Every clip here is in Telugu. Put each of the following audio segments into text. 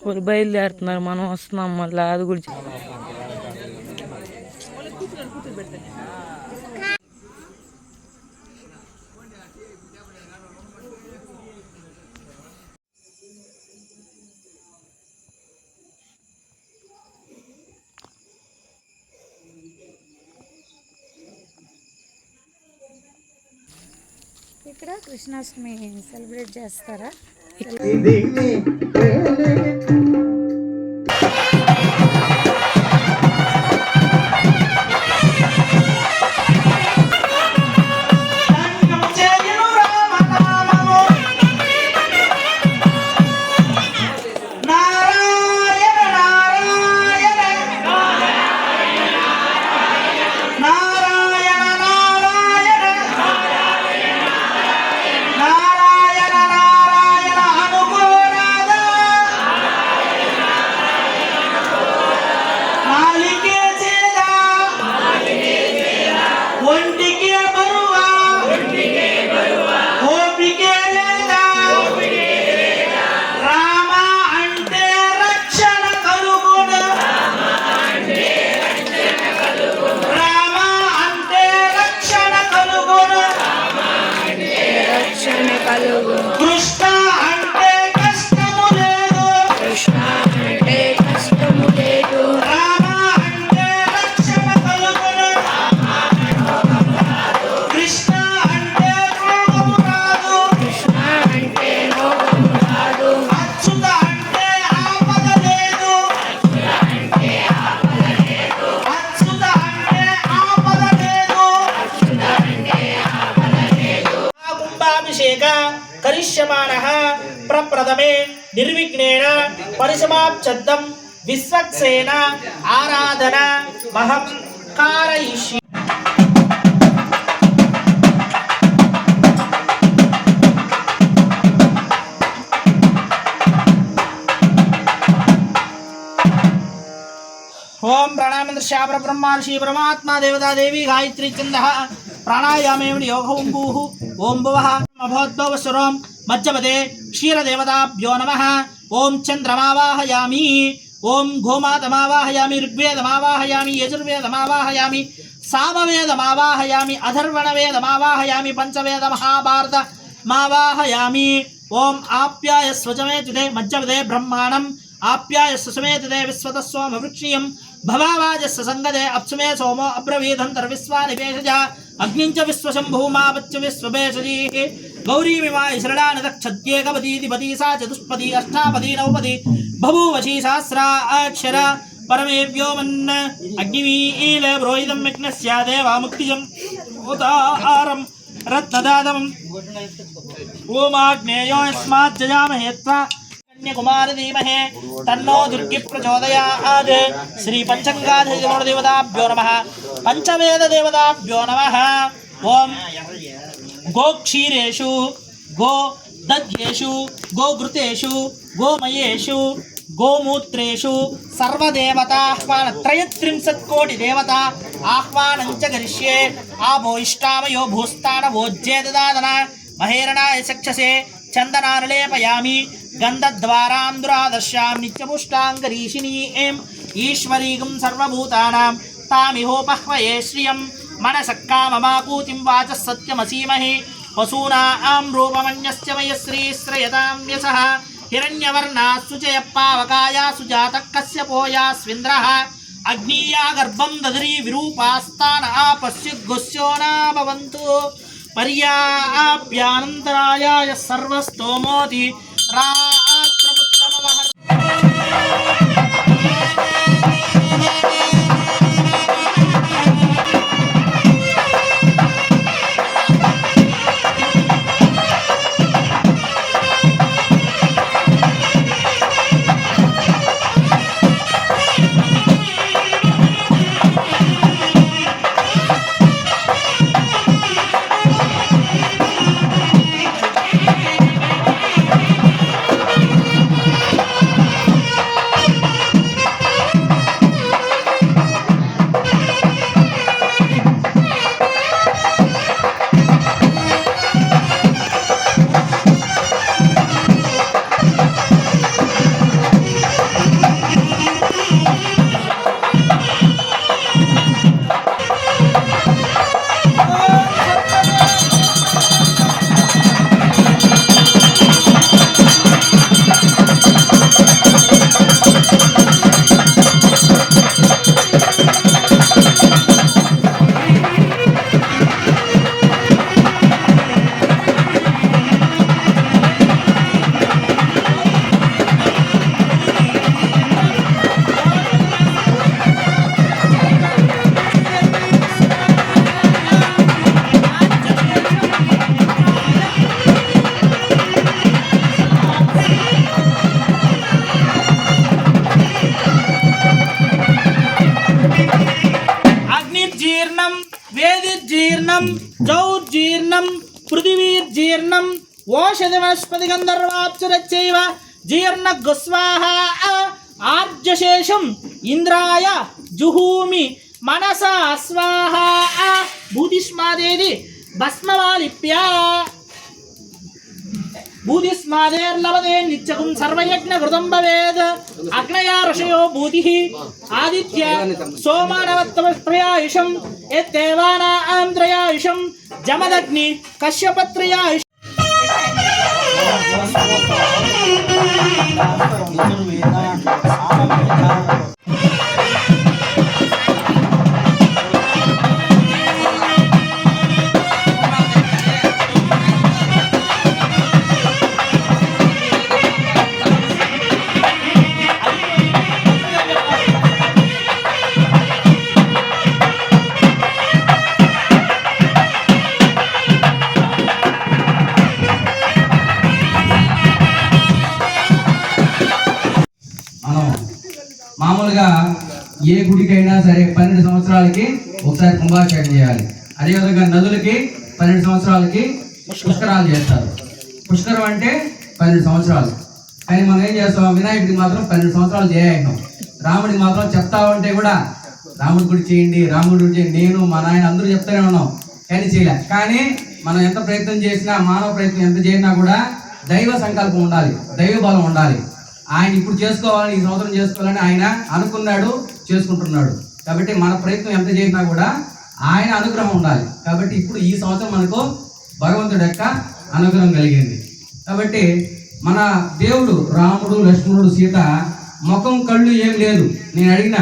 వాళ్ళు బయలుదేరుతున్నారు మనం వస్తున్నాం మళ్ళీ అది కూడా ఇక్కడ కృష్ణాష్టమి సెలబ్రేట్ చేస్తారా? Thank you. శబ్దం విశ్వక్సేన ఆరాధన మహంకారయిషి ఓం ఓం ప్రాణామేంద్ర శ్యాపర శ్రీ పరమాత్మా దేవతా దేవి గాయత్రి చంద ప్రాణాయామేమిడి యోగ ఓం భూః ఓం భువః మధ్యపదే క్షీరదేవతాభ్యో నమ ఓం చంద్రమావాహయామి ఓం గోమాతమావాహయామి ఋగ్వేదమావాహయామి యజుర్వేదమావాహయామి సామవేదమావాహయామి అధర్వణవేదమావాహయామి పంచవేద మహాభారత మావాహయామి. ఓం ఆప్యాయ స్వజమే మజ్జవదే బ్రహ్మాణం ఆప్యాయ సుసమేతదే విశ్వతస్వామ వృక్షీయం భవావాజస్య సంగదే అప్సుమే సోమో అబ్రవీధంతర విశ్వాని భేషజ అగ్నించ విశ్వశంభూమావచ్చ విశ్వభేషజీ. గౌరీమిమాయ శరణానదక్షత్యేకపదీతి పదీ సా చతుష్పది అష్టాపది నవపది బభూవశీ సహస్రా అక్షర పరమే వ్యోమన్ అగ్నివీల బ్రోహితం యజ్ఞస్య దేవాముక్తిజం. ఉదారం రత్నదాదం ఓమాగ్నేయోస్మాజ్జయామహేత్వా कुमार धीमहे तन्नो दुर्गि प्रचोदयात् श्री पंचगंगाधरोदेवताभ्यो नमः पंचवेददेवताभ्यो नम ओम गो दध्येषु गोघृतेषु गोमयेषु गोमूत्रेषु सर्वदेवता आह्वानं च करिष्ये आभो महेरणाय चक्षसे గరిష్యే ఆభో ఇష్టామయో భూస్థాన నిత్యపుష్టాంగరీషిణీం ఈశ్వరీగం సర్వభూతానాం తామిహోపహ్వయే శ్రియం మనసక్కామమాకూతిం వాచ సత్యమసీమహి వసూనాం రూపమన్యస్య మయశ్రీశ్రయతాం వ్యసః హిరణ్యవర్ణా సుచయ పావకాయా సుజాత కశ్యపోయాస్వింద్రః అగ్నీయా గర్భం దదరీ విరూపాస్తాన ఆపశ్యుద్గుస్యో భవంతు పర్యాప్యానంతరాయాయ సర్వస్తోమోతి రాత్రముత్తమవహ వేదిర్జీర్ణం జౌర్జీర్ణం పృథివీర్జీర్ణం ఓషధవనస్పతి గంధర్వాప్సరచ్చైవ జీర్ణ గుస్వాహ ఆర్జశేషం ఇంద్రాయ జుహూమి మనస స్వాహ భూతిష్మాదేది భస్మవాలిప్య. భూతిస్మాదేర్లవదే నిత్యకం సర్వయజ్ఞకృతం భవేద్ అగ్నయా ఋషయో భూతి. ఆదిత్య సోమానవత్తమస్త్రయాయుషం ఎత్తేవానాంద్రయాయుషం జమదగ్ని కశ్యపత్రయాయుషం. మనం సంవత్సరాలకి ఒకసారి కుంభాభిషేకం చేయాలి. అదేవిధంగా నదులకి పన్నెండు సంవత్సరాలకి పుష్కరాలు చేస్తారు. పుష్కరం అంటే పన్నెండు సంవత్సరాలు. కానీ మనం ఏం చేస్తాం? వినాయకుడికి మాత్రం పన్నెండు సంవత్సరాలు చేయాలి. రాముడికి మాత్రం చెప్తా ఉంటే కూడా రాముడి గుడి చేయండి రాముడి గుడి చేయండి. నేను మా నాయన అందరూ చెప్తూనే ఉన్నాం. కానీ చేయలే. కానీ మనం ఎంత ప్రయత్నం చేసినా మానవ ప్రయత్నం ఎంత చేసినా కూడా దైవ సంకల్పం ఉండాలి. దైవ బలం ఉండాలి. ఆయన ఇప్పుడు చేసుకోవాలని ఈ సంవత్సరం చేసుకోవాలని ఆయన అనుకున్నాడు చేసుకుంటున్నాడు. కాబట్టి మన ప్రయత్నం ఎంత చేసినా కూడా ఆయన అనుగ్రహం ఉండాలి. కాబట్టి ఇప్పుడు ఈ సంవత్సరం మనకు భగవంతుడి యొక్క అనుగ్రహం కలిగింది. కాబట్టి మన దేవుడు రాముడు లక్ష్మణుడు సీత ముఖం కళ్ళు ఏం లేదు. నేను అడిగిన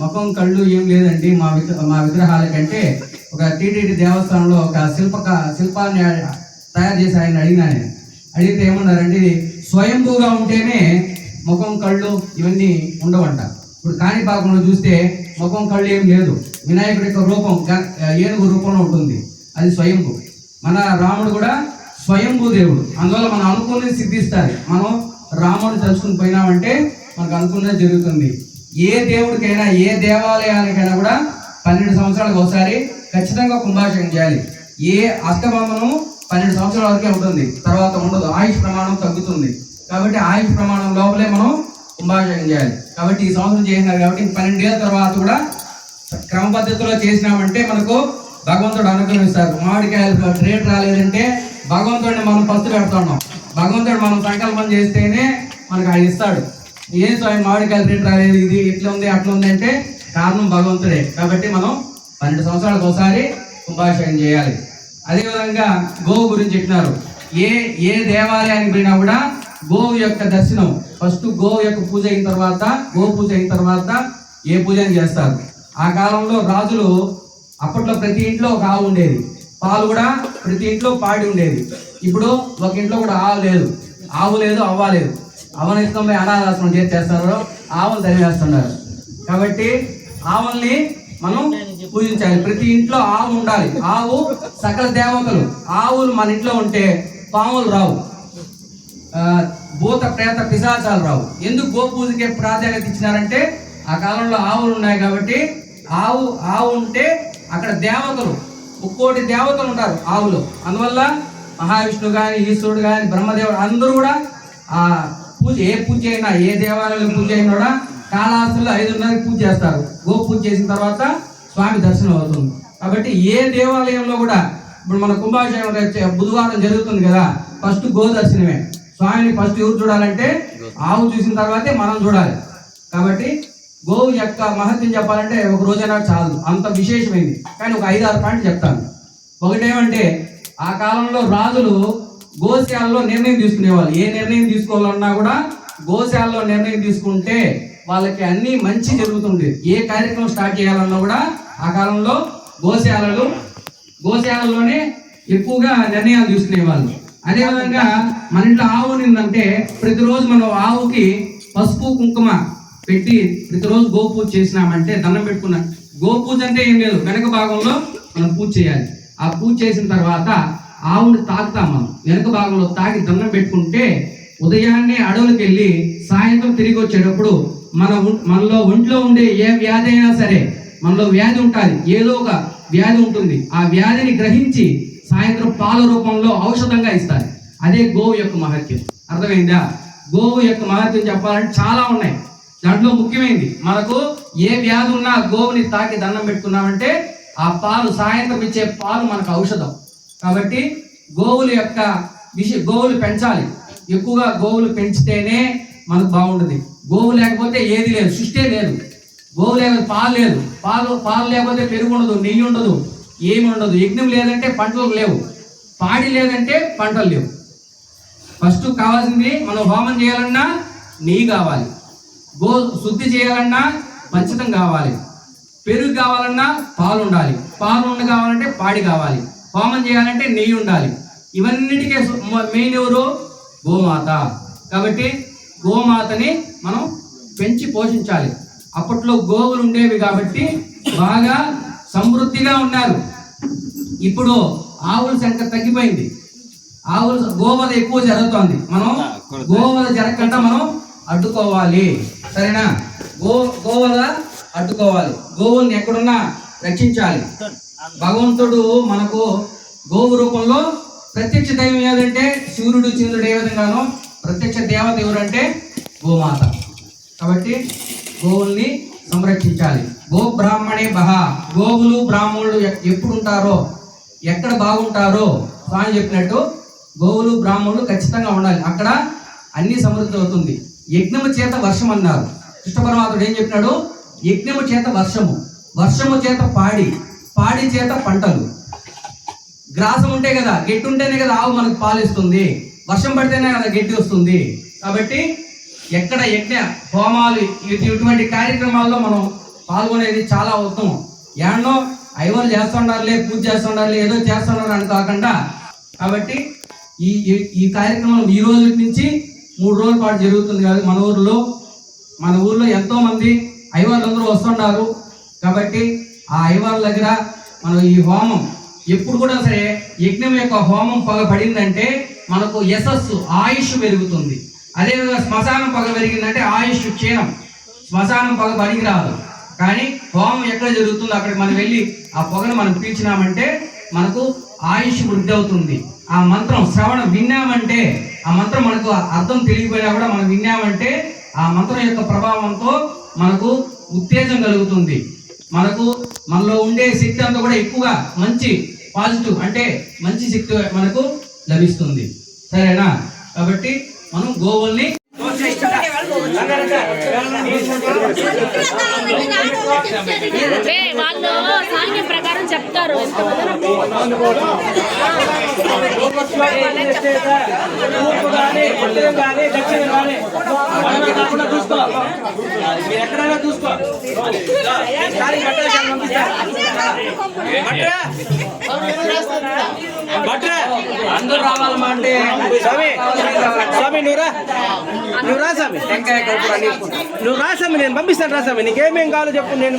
ముఖం కళ్ళు ఏం లేదండి మా విగ్ర మా విగ్రహాల కంటే ఒక టీటీడీ దేవస్థానంలో ఒక శిల్పక శిల్పాన్ని తయారు చేసి ఆయన అడిగినా నేను. అడిగితే ఏమన్నారండి స్వయంభూగా ఉంటేనే ముఖం కళ్ళు ఇవన్నీ ఉండవంట. ఇప్పుడు కాణిపాకంలో చూస్తే ముఖం కళ్ళు ఏం లేదు. వినాయకుడి యొక్క రూపం ఏనుగు రూపంలో ఉంటుంది. అది స్వయంభూ. మన రాముడు కూడా స్వయంభూ దేవుడు. అందువల్ల మనం అనుకున్నది సిద్ధిస్తారు. మనం రాముడిని తలుచుకుని పోయినామంటే మనకు అనుకున్నది జరుగుతుంది. ఏ దేవుడికైనా ఏ దేవాలయానికైనా కూడా పన్నెండు సంవత్సరాలకు ఒకసారి ఖచ్చితంగా కుంభాభిషేకం చేయాలి. ఏ అష్టబంధనం పన్నెండు సంవత్సరాల వరకే ఉంటుంది. తర్వాత ఉండదు. ఆయుష్ ప్రమాణం తగ్గుతుంది. కాబట్టి ఆయుష్ ప్రమాణం లోపలే మనం కుంభాభిషేకం చేయాలి కాబట్టి ఈ సంవత్సరం చేసినారు కాబట్టి పన్నెండేళ్ళ తర్వాత కూడా క్రమ పద్ధతిలో చేసినామంటే మనకు భగవంతుడు అనుగ్రహిస్తారు మామిడికాయలు రేట్ రాలేదంటే భగవంతుడిని మనం పస్తు పెడుతున్నాం భగవంతుడు మనం సంకల్పం చేస్తేనే మనకు ఆయన ఇస్తాడు. ఏం స్వామి మామిడికాయలు రేట్ రాలేదు ఇది ఇట్లా ఉంది అట్లా ఉంది అంటే కారణం భగవంతుడే. కాబట్టి మనం పన్నెండు సంవత్సరాలకు ఒకసారి కుంభాభిషేకం చేయాలి. అదేవిధంగా గోవు గురించి చెప్పినారు. ఏ ఏ దేవాలయానికి పోయినా కూడా గోవు యొక్క దర్శనం. ఫస్ట్ గోవు యొక్క పూజ అయిన తర్వాత గో పూజ అయిన తర్వాత ఏ పూజ అని చేస్తారు. ఆ కాలంలో రాజులు అప్పట్లో ప్రతి ఇంట్లో ఒక ఆవు ఉండేది. పాలు కూడా ప్రతి ఇంట్లో పాడి ఉండేది. ఇప్పుడు ఒక ఇంట్లో కూడా ఆవు లేదు. ఆవు లేదు అవ్వ లేదు. అవనిస్తాం పోయి అనాథాశ్రమం చేస్తారు ఆవులు తరివేస్తున్నారు కాబట్టి ఆవుల్ని మనం పూజించాలి. ప్రతి ఇంట్లో ఆవు ఉండాలి. ఆవు సకల దేవతలు. ఆవులు మన ఇంట్లో ఉంటే పాములు రావు. భూత ప్రేత పిశాచాలు రావు. ఎందుకు గోపూజకే ప్రాధాన్యత ఇచ్చినారంటే ఆ కాలంలో ఆవులు ఉన్నాయి కాబట్టి ఆవు ఆవు ఉంటే అక్కడ దేవతలు ఒక్కోటి దేవతలు ఉంటారు ఆవులు. అందువల్ల మహావిష్ణువు కానీ ఈశ్వరుడు కానీ బ్రహ్మదేవుడు అందరూ కూడా ఆ పూజ ఏ పూజ అయినా ఏ దేవాలయంలో పూజ అయినా కూడా కాళాస్తుల్లో ఐదున్నరకి పూజ చేస్తారు. గో పూజ చేసిన తర్వాత స్వామి దర్శనం అవుతుంది. కాబట్టి ఏ దేవాలయంలో కూడా ఇప్పుడు మన కుంభాభిషేకం బుధవారం జరుగుతుంది కదా ఫస్ట్ గో దర్శనమే. స్వామిని ఫస్ట్ ఎవరు చూడాలంటే ఆవు చూసిన తర్వాతే మనం చూడాలి. కాబట్టి గోవు యొక్క మహత్యం చెప్పాలంటే ఒక రోజైనా చాలు. అంత విశేషమైంది. కానీ ఒక ఐదు ఆరు పాయింట్లు చెప్తాను. ఒకటేమంటే ఆ కాలంలో రాజులు గోశాలలో నిర్ణయం తీసుకునేవాళ్ళు. ఏ నిర్ణయం తీసుకోవాలన్నా కూడా గోశాలలో నిర్ణయం తీసుకుంటే వాళ్ళకి అన్ని మంచి జరుగుతుంది ఏ కార్యక్రమం స్టార్ట్ చేయాలన్నా కూడా ఆ కాలంలో గోశాలలు గోశాలలోనే ఎక్కువగా నిర్ణయాలు తీసుకునేవాళ్ళు. అదేవిధంగా మన ఇంట్లో ఆవు నిందంటే ప్రతిరోజు మనం ఆవుకి పసుపు కుంకుమ పెట్టి ప్రతిరోజు గోపూజ చేసినామంటే దండం పెట్టుకున్నాం గోపూజ అంటే ఏం లేదు. వెనక భాగంలో మనం పూజ చేయాలి. ఆ పూజ చేసిన తర్వాత ఆవుని తాకుతాం మనం. వెనక భాగంలో తాకి దండం పెట్టుకుంటే ఉదయాన్నే అడవులకు వెళ్ళి సాయంత్రం తిరిగి వచ్చేటప్పుడు మన మనలో ఒంట్లో ఉండే ఏ వ్యాధి అయినా సరే మనలో వ్యాధి ఉంటుంది. ఏదో ఒక వ్యాధి ఉంటుంది. ఆ వ్యాధిని గ్రహించి సాయంత్రం పాల రూపంలో ఔషధంగా ఇస్తారు. అదే గోవు యొక్క మహత్యం. అర్థమైందా? గోవు యొక్క మహత్యం చెప్పాలంటే చాలా ఉన్నాయి. దాంట్లో ముఖ్యమైనది మనకు ఏ వ్యాధి ఉన్నా గోవుని తాకి దండం పెట్టుకున్నామంటే ఆ పాలు సాయంత్రం ఇచ్చే పాలు మనకు ఔషధం. కాబట్టి గోవుల యొక్క విష గోవులు పెంచాలి. ఎక్కువగా గోవులు పెంచితేనే మనకు బాగుంటుంది. గోవు లేకపోతే ఏది లేదు సృష్టి లేదు. గోవు లేకపోతే పాలు లేదు. పాలు పాలు లేకపోతే పెరుగు ఉండదు నెయ్యి ఉండదు. ఏమి ఉండదు. యజ్ఞం లేదంటే పంటలు లేవు. పాడి లేదంటే పంటలు లేవు. ఫస్ట్ కావాల్సింది మనం హోమం చేయాలన్నా నెయ్యి కావాలి. గో శుద్ధి చేయాలన్నా పంచతం కావాలి. పెరుగు కావాలన్నా పాలు ఉండాలి. పాలు ఉండి కావాలంటే పాడి కావాలి. హోమం చేయాలంటే నెయ్యి ఉండాలి. ఇవన్నిటికే మెయిన్ ఎవరు? గోమాత. కాబట్టి గోమాతని మనం పెంచి పోషించాలి. అప్పట్లో గోవులు ఉండేవి కాబట్టి బాగా సమృద్ధిగా ఉన్నారు. ఇప్పుడు ఆవుల సంఖ్య తగ్గిపోయింది. ఆవుల గోవధ ఎక్కువ జరుగుతోంది. మనం గోవధ జరగకుండా మనం అడ్డుకోవాలి. సరేనా? గో గోవధ అడ్డుకోవాలి. గోవుల్ని ఎక్కడున్నా రక్షించాలి. భగవంతుడు మనకు గోవు రూపంలో ప్రత్యక్ష దైవం ఏదంటే సూర్యుడు చంద్రుడు ఏ విధంగానో ప్రత్యక్ష దేవత ఎవరంటే గోమాత. కాబట్టి గోవుల్ని సంరక్షించాలి. గో బ్రాహ్మణే బహ గోవులు బ్రాహ్మణులు ఎప్పుడు ఉంటారో ఎక్కడ బాగుంటారో స్వామి చెప్పినట్టు గోవులు బ్రాహ్మణులు ఖచ్చితంగా ఉండాలి. అక్కడ అన్ని సమృద్ధి అవుతుంది. యజ్ఞము చేత వర్షం అన్నారు. కృష్ణ పరమాత్ముడు ఏం చెప్పినాడు? యజ్ఞము చేత వర్షము. వర్షము చేత పాడి పాడి చేత పంటలు. గ్రాసం ఉంటే కదా గట్టి ఉంటేనే కదా ఆవు మనకు పాలిస్తుంది. వర్షం పడితేనే కదా గట్టి వస్తుంది. కాబట్టి ఎక్కడ యజ్ఞ హోమాలు ఇటు- ఇటువంటి కార్యక్రమాల్లో మనం పాల్గొనేది చాలా ఉత్తమం. ఏమన్నో ఐవరు చేస్తుండారులే పూజ చేస్తుండారులే ఏదో చేస్తున్నారు అని కాకుండా కాబట్టి ఈ ఈ- కార్యక్రమం ఈ రోజు నుంచి మూడు రోజుల పాటు జరుగుతుంది కాదు మన ఊర్లో మన ఊర్లో ఎంతోమంది మంది వస్తున్నారు కాబట్టి ఆ ఐవార్ల దగ్గర మనం ఈ హోమం ఎప్పుడు కూడా సరే యజ్ఞం యొక్క హోమం పగ పడిందంటే మనకు యశస్సు ఆయుష్ పెరుగుతుంది. అదేవిధంగా శ్మశానం పగ పెరిగిందంటే ఆయుష్ క్షీణం. శ్మశానం పగ పనికి రాదు కానీ హోమం ఎక్కడ జరుగుతుందో అక్కడికి మనం వెళ్ళి ఆ పొగను మనం పీల్చినామంటే మనకు ఆయుష్ వృద్ధి అవుతుంది. ఆ మంత్రం శ్రవణం విన్నామంటే ఆ మంత్రం మనకు అర్థం తెలియకపోయినా కూడా మనం విన్నామంటే ఆ మంత్రం యొక్క ప్రభావంతో మనకు ఉత్తేజం కలుగుతుంది. మనకు మనలో ఉండే శక్తి అంతా కూడా ఎక్కువగా మంచి పాజిటివ్ అంటే మంచి శక్తి మనకు లభిస్తుంది. సరేనా? కాబట్టి మనం గోవుల్ని వాళ్ళు సాంగ్యం ప్రకారం చెప్తారు ఎక్కడైనా చూసుకో. బట్రా? అందరూ రావాలమ్మా అంటే స్వామి స్వామి నువ్వు రా నువ్వు రా స్వామి టెంకాయ అన్ని నువ్వు రా నేను పంపిస్తాను రా నీకేమేం కావాలో చెప్పు నేను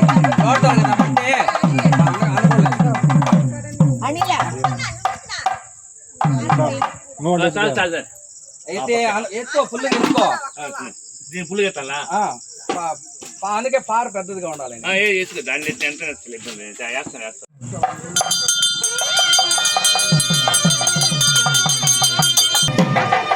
దీని పుల్లు ఎత్తాలా ఆ, పా- పా- అందుకే పార పెద్దదిగా ఉండాలి ఏ వేసుకో దాన్ని ఎత్తి ఎంత ఇబ్బంది లేదు. వేస్తాను వేస్తాను శంకర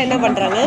என்ன பண்ணுறாங்க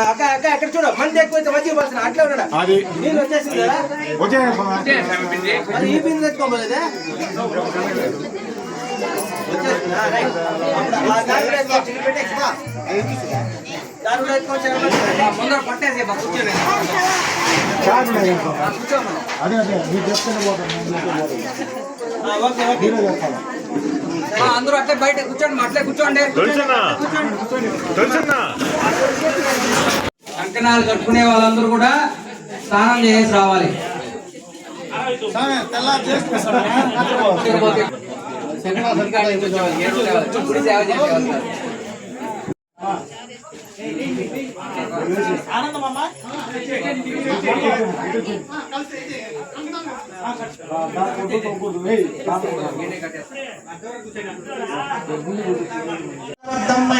అక్క అక్క అక్కడ చూడు. మంది ఎక్కువైతే మంచిగా పడుతున్నా అట్లా ఉన్నాడా? నీళ్ళు వచ్చేసింది కదా? ఈ బిందు తెచ్చుకోబోలేదా వచ్చేసిందా? రైట్. ముందర పట్టేసే కూర్చోలేదు అదే అదే. మీరు చెప్తున్న అందరూ అట్లే బయట కూర్చోండి అట్లే కూర్చోండి కంకణాలు కట్టుకునే వాళ్ళందరూ కూడా స్నానం చేసి రావాలి గుడి సేవ దమ్మ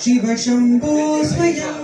谁把生不摧呀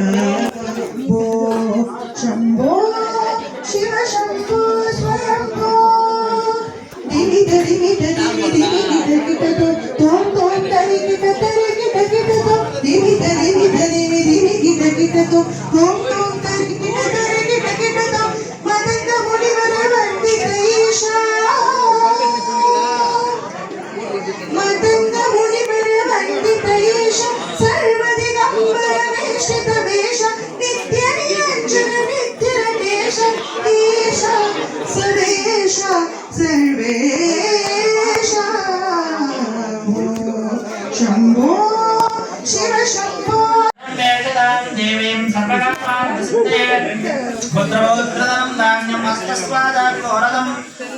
తారక ఓ శంభో శివ శంభో స్వయంభో దివి దివి దివి దివి దివి తోం తోం తరి గిట తరి గిట గిట తో దివి దివి దివి దివి గిట గిట తో తోం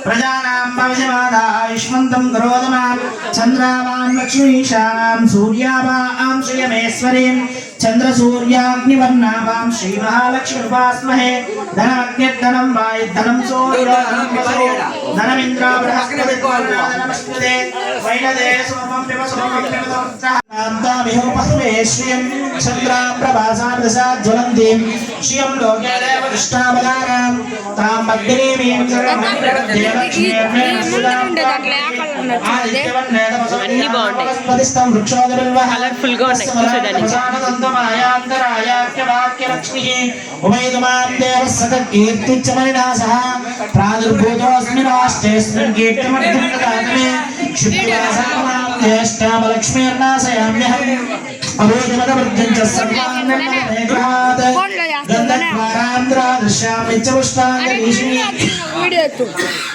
ప్రజానాం భవిష్యమాదాయుష్మంతం కరోదమాం చంద్రావాం లక్ష్మీశాం సూర్యావాం శ్రియమేశ్వరీం చంద్రసూర్యాగ్నివర్ణావాం శ్రీమహాలక్ష్మీపాస్మహే ధనమగ్నిర్ధనం వాయుద్ధనం సూర్యోధనం వసో ధనమింద్ర బృహస్పతి నమస్కృతే వైనదే సోమం సోమం శ్రియం చంద్రాం లోకే దృష్టావదానాం తాం ఉన్నాయి, చూసేదానికి. ప్రాదుర్భూతోస్మి రాష్ట్రేస్మిన్ కీర్తిమర్థం దదామి క్షిప్రాసామలక్ష్మీర్నాశయామ్యహం అభోజమదవృద్ధం చ సర్వాంగమేఘాత్ గంధద్వారాంధ్రాదృశ్యామి చ పుష్పాంగరీషిణి ఈశ్వరీయం సర్వబోధానాం తామియోపహ్యే శ్రీకార్యేం అస్యామిరణ్యం విద్యేయం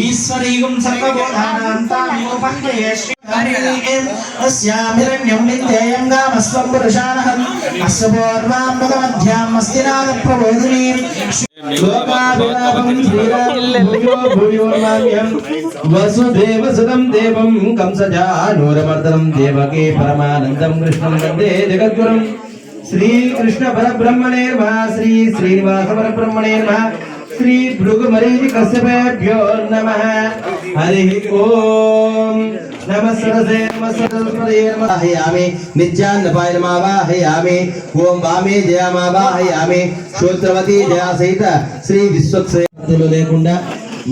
ईश्वरीगुं सर्वबोधानान्तानिमुपन्यये श्रीहरिस्याभिरण्यं नित्ययं गामस्वं पुरुषाणहम् अस्य पूर्वां वसुदेवसुतं देवं कंसजानूरमर्दनं देवके परमानन्दं कृष्णं वंदे जगद्गुरुं श्रीकृष्णपरब्रह्मणे श्री श्रीनिवासपरब्रह्मणे శ్రీ భృగుమరీచి కశ్యపేభ్యో నమః హరి ఓం నమ సరసే నమ సరస్వతే నమ హయామి నిత్యాన్నపాయ నమావాహయామి ఓం వామే జయమావాహయామి శ్రోత్రవతి జయ సహిత శ్రీ విశ్వక్సేతులు లేకుండా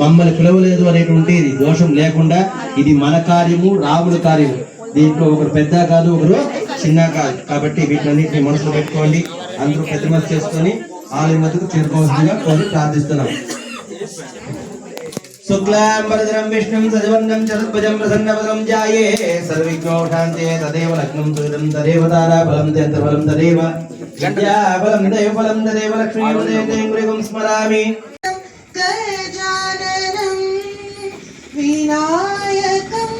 మమ్మల్ని పిలవలేదు అనేటువంటి దోషం లేకుండా ఇది మన కార్యము రాముడి కార్యము. దీంట్లో ఒకరు పెద్ద కాదు ఒకరు చిన్న కాదు. కాబట్టి వీటన్నిటిని మనసులో పెట్టుకోండి. అందరూ పెద్ద చేసుకొని ఆలయం వద్దకు చేరుకోవాల్సిందిగా కోరి ప్రార్థిస్తున్నాం శుక్లాంబరధరం విష్ణుం సజవర్ణం చతుర్భుజం ప్రసన్నవదనం జాయే సర్విఘ్నోషాంతే తదేవ లగ్నం సుదం తదేవ తారాబలం తంత్రబలం తదేవ విద్యాబలం దైవబలం తదేవ లక్ష్మీపదేవం స్మరామి గజాననం వినాయకం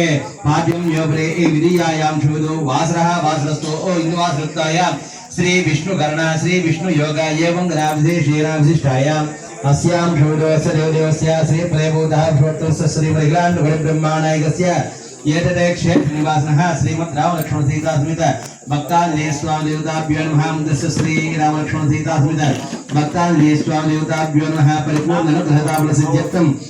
ಕ್ಷೇತ್ರಕ್ಕೆ ಪಾದ್ಯಂಬ್ರೆ ಎ ವಿರಿಯಾಯಾಂ ಶೂದು ವಾಸರಃ ವಾಸರಸ್ಥೋ ಓ ಇಂದುವಾಸೃತ್ತಾಯಾಂ ಶ್ರೀ ವಿಷ್ಣು ಕರ್ಣ ಶ್ರೀ ವಿಷ್ಣು ಯೋಗ ಏವಂ ರಾಮಧಿ ಶ್ರೀರಾಮಧಿಷ್ಠಾಯಾಂ अस्यां शूदोस्य देवदेवस्य श्रीप्रेमोदः भवतोस्य श्रीमहिलाण्डुगणब्रह्माणायकस्य एतते क्षेत्रनिवासिनः, श्रीमद् रामलक्ष्मणसीतासमित भक्ताञ्जनेय स्वामिदेवताभ्यो नमः, मुदस्य श्रीरामलक्ष्मणसीतासमित भक्ताञ्जनेय स्वामिदेवताभ्यो नमः परिपूर्णनुग्रहताफलसिद्ध्यर्थं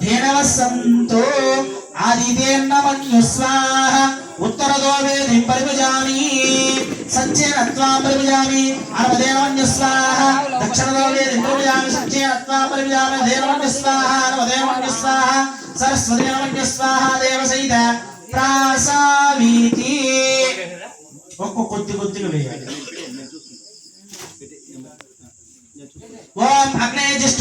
ధేనవ సంతో ఆదిదేన్నమన్యు స్వాహ ఉత్తరదో వేదిం పరిభజామి సత్యేన త్వా పరిభజామి అనవదేవన్యు స్వాహ దక్షిణదో వేదిం పరిభజామి సత్యేన త్వా పరిభజామి దేవన్యు స్వాహ అనవదేవన్యు స్వాహ సరస్వదేవన్యు స్వాహ దేవసైత ప్రాసావీతి ఒక్క కొద్ది కొద్దిగా వేయాలి. ఓం అగ్నేయ జిష్ట